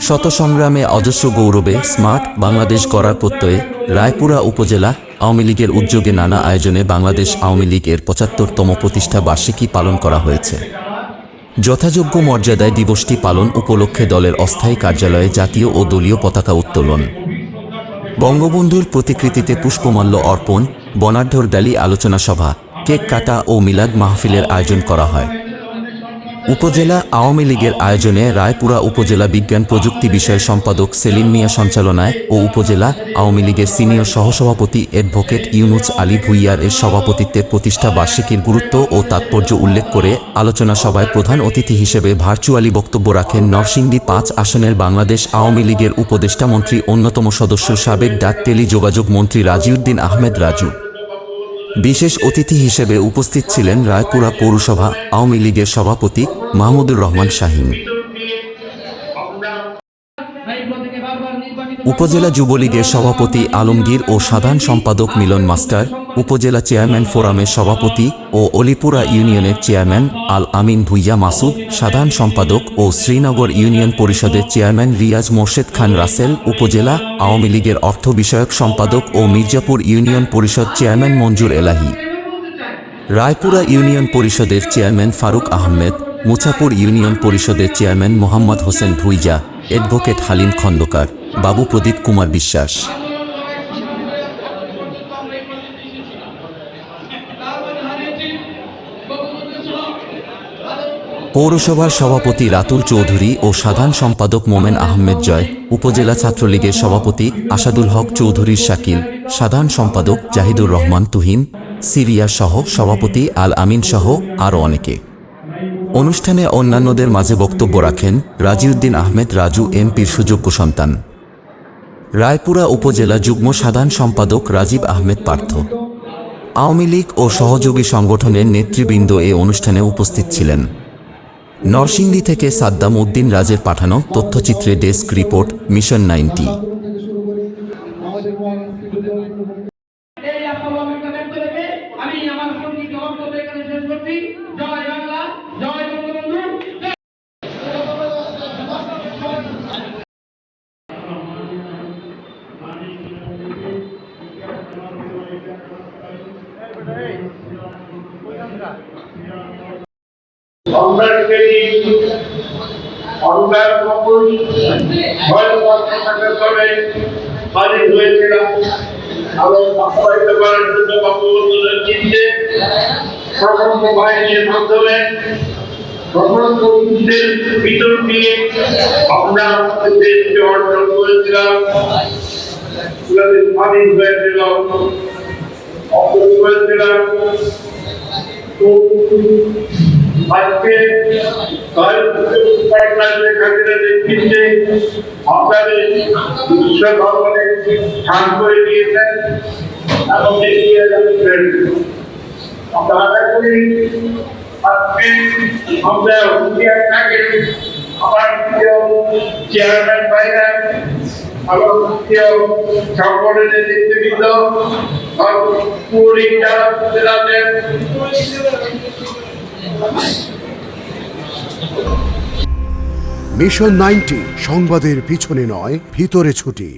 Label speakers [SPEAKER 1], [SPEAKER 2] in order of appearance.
[SPEAKER 1] শত সংগ্রামে অজস্র গৌরবে স্মার্ট বাংলাদেশ গড়ার প্রত্যয়ে রায়পুরা উপজেলা আওয়ামী লীগের উদ্যোগে নানা আয়োজনে বাংলাদেশ আওয়ামী লীগের পঁচাত্তরতম প্রতিষ্ঠা বার্ষিকী পালন করা হয়েছে। যথাযোগ্য মর্যাদায় দিবসটি পালন উপলক্ষে দলের অস্থায়ী কার্যালয়ে জাতীয় ও দলীয় পতাকা উত্তোলন। বঙ্গবন্ধুর প্রতিকৃতিতে পুষ্পমাল্য অর্পণ, বনাঢ্যর ডালি আলোচনা সভা, কেক কাটা ও মিলাদ মাহফিলের আয়োজন করা হয়। উপজেলা আওয়ামী লীগের আয়োজনে রায়পুরা উপজেলা বিজ্ঞান প্রযুক্তি বিষয় সম্পাদক সেলিম মিয়া সঞ্চালনায় ও উপজেলা আওয়ামী লীগের সিনিয়র সহসভাপতি অ্যাডভোকেট ইউনুস আলী ভুইয়ার এর সভাপতিত্বে প্রতিষ্ঠা বার্ষিকীর গুরুত্ব ও তাৎপর্য উল্লেখ করে আলোচনা সভায় প্রধান অতিথি হিসেবে ভার্চুয়ালি বক্তব্য রাখেন নরসিংদী পাঁচ আসনের বাংলাদেশ আওয়ামী লীগের উপদেষ্টা মন্ত্রী অন্যতম সদস্য সাবেক ডাক টেলিযোগাযোগ মন্ত্রী রাজিউদ্দিন আহমেদ রাজু। বিশেষ অতিথি হিসেবে উপস্থিত ছিলেন রায়পুরা পৌরসভা আওয়ামী লীগের সভাপতি মাহমুদুর রহমান শাহীন। উপজেলা যুবলীগের সভাপতি আলমগীর ও সাধারণ সম্পাদক মিলন মাস্টার, উপজেলা চেয়ারম্যান ফোরামের সভাপতি ও অলিপুরা ইউনিয়নের চেয়ারম্যান আল আমিন ভুইয়া মাসুদ, সাধারণ সম্পাদক ও শ্রীনগর ইউনিয়ন পরিষদের চেয়ারম্যান রিয়াজ মোর্শেদ খান রাসেল, উপজেলা আওয়ামী লীগের অর্থ বিষয়ক সম্পাদক ও মির্জাপুর ইউনিয়ন পরিষদ চেয়ারম্যান মঞ্জুর এলাহি। রায়পুরা ইউনিয়ন পরিষদের চেয়ারম্যান ফারুক আহমেদ, মুছাপুর ইউনিয়ন পরিষদের চেয়ারম্যান মোহাম্মদ হোসেন ভুইজা অ্যাডভোকেট হালিম খন্দকার, বাবু প্রদীপ কুমার বিশ্বাস। পৌরসভার সভাপতি রাতুল চৌধুরী ও সাধারণ সম্পাদক মোমেন আহমেদ জয়, উপজেলা ছাত্রলীগের সভাপতি আসাদুল হক চৌধুরীর শাকিল, সাধারণ সম্পাদক জাহিদুর রহমান তুহিন সিরিয়া সহ সভাপতি আল আমিন সহ আরও অনেকে। অনুষ্ঠানে অন্যান্যদের মাঝে বক্তব্য রাখেন রাজিউদ্দিন আহমেদ, রাজু এমপির সুযোগ্য সন্তান। রায়পুরা উপজেলা যুগ্ম সাধারণ সম্পাদক রাজীব আহমেদ পার্থ। আওয়ামী লীগ ও সহযোগী সংগঠনের নেতৃবৃন্দ এ অনুষ্ঠানে উপস্থিত ছিলেন। নরসিংদী থেকে সাদ্দাম উদ্দিন রাজের পাঠানো তথ্যচিত্রে ডেস্ক রিপোর্ট, মিশন নাইনটি।
[SPEAKER 2] আমি আমার সংগীত বক্তব্য এখানে শেষ করছি। জয় বাংলা জয় বঙ্গবন্ধু
[SPEAKER 3] ফলে বাড়ি হয়েছিলাম আরও বাস্তবায়িত করার মাধ্যমে সশস্ত্রদের ভিতর দিয়ে আমরা দেশকে অর্জন করেছিলাম। সেগুলোতে স্বাধীন হয়েছিল অর্জন করেছিলাম আজকে আপনাদের বিশ্ব ভবনে করে দিয়েছেন এবং এগিয়ে যাচ্ছেন আমরা আশা করি আমরা থাকেন আমার প্রিয় চেয়ারম্যান ভাইরা আমার প্রিয় সংগঠনের নেতৃবৃন্দ পুরী যারা জেলাতে
[SPEAKER 4] মিশন নাইনটি সংবাদের পিছনে নয়, ভিতরে ছুটি।